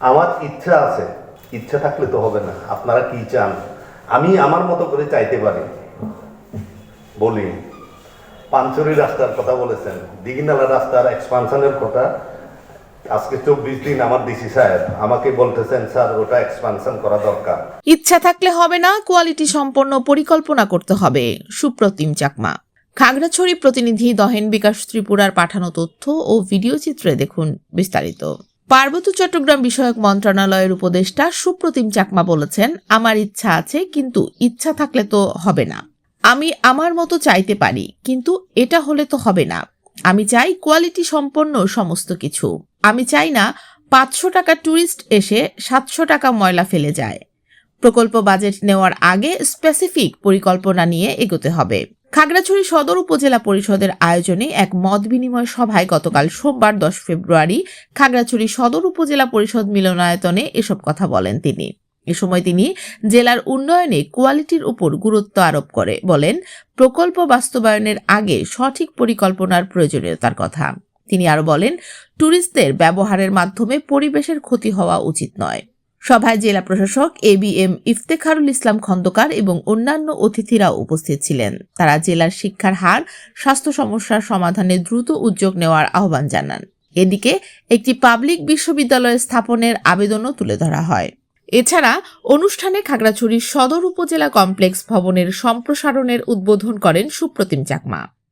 আমার ইচ্ছা আছে, ইচ্ছা থাকলে তো হবে না, আপনারা কি চান? আমি আমার মতো করে চাইতে পারি। বলি পাঞ্চরি রাস্তার কথা বলেছেন, দিঘিনালা রাস্তার এক্সপানশনের কথা, আজকে চব্বিশ দিন আমার ডিসি সাহেব আমাকে বলতেছেন, স্যার, ওটা এক্সপানশন করা দরকার। ইচ্ছা থাকলে হবে না কোয়ালিটি সম্পন্ন পরিকল্পনা করতে হবে, সুপ্রতিম চাকমা। খাগড়াছড়ি প্রতিনিধি দহেন বিকাশ ত্রিপুরার পাঠানো তথ্য ও ভিডিও চিত্রে দেখুন বিস্তারিত। পার্বত্য চট্টগ্রাম বিষয়ক মন্ত্রণালয়ের উপদেষ্টা সুপ্রতিম চাকমা বলেছেন, আমার ইচ্ছা আছে, কিন্তু ইচ্ছা থাকলে তো হবে না। আমি আমার মতো চাইতে পারি, কিন্তু এটা হলে তো হবে না। আমি চাই কোয়ালিটি সম্পন্ন সমস্ত কিছু। আমি চাই না পাঁচশো টাকা ট্যুরিস্ট এসে সাতশো টাকা ময়লা ফেলে যায়। প্রকল্প বাজেট নেওয়ার আগে স্পেসিফিক পরিকল্পনা নিয়ে এগোতে হবে। খাগড়াছড়ি সদর উপজেলা পরিষদের আয়োজনে এক মত বিনিময় সভায় গতকাল সোমবার দশ ফেব্রুয়ারি খাগড়াছড়ি সদর উপজেলা পরিষদ মিলনায়তনে এসব কথা বলেন তিনি। এ সময় তিনি জেলার উন্নয়নে কোয়ালিটির উপর গুরুত্ব আরোপ করে বলেন, প্রকল্প বাস্তবায়নের আগে সঠিক পরিকল্পনার প্রয়োজনীয়তার কথা। তিনি আরও বলেন ট্যুরিস্টদের ব্যবহারের মাধ্যমে পরিবেশের ক্ষতি হওয়া উচিত নয়। সভায় জেলা প্রশাসক A B M Iftekharul Islam Khandakar এবং অন্যান্য অতিথিরাও উপস্থিত ছিলেন। তারা জেলার শিক্ষার হার, স্বাস্থ্য সমস্যার সমাধানে দ্রুত উদ্যোগ নেওয়ার আহ্বান জানান। এদিকে একটি পাবলিক বিশ্ববিদ্যালয় স্থাপনের আবেদনও তুলে ধরা হয়। এছাড়া অনুষ্ঠানে খাগড়াছড়ির সদর উপজেলা কমপ্লেক্স ভবনের সম্প্রসারণের উদ্বোধন করেন সুপ্রতিম চাকমা।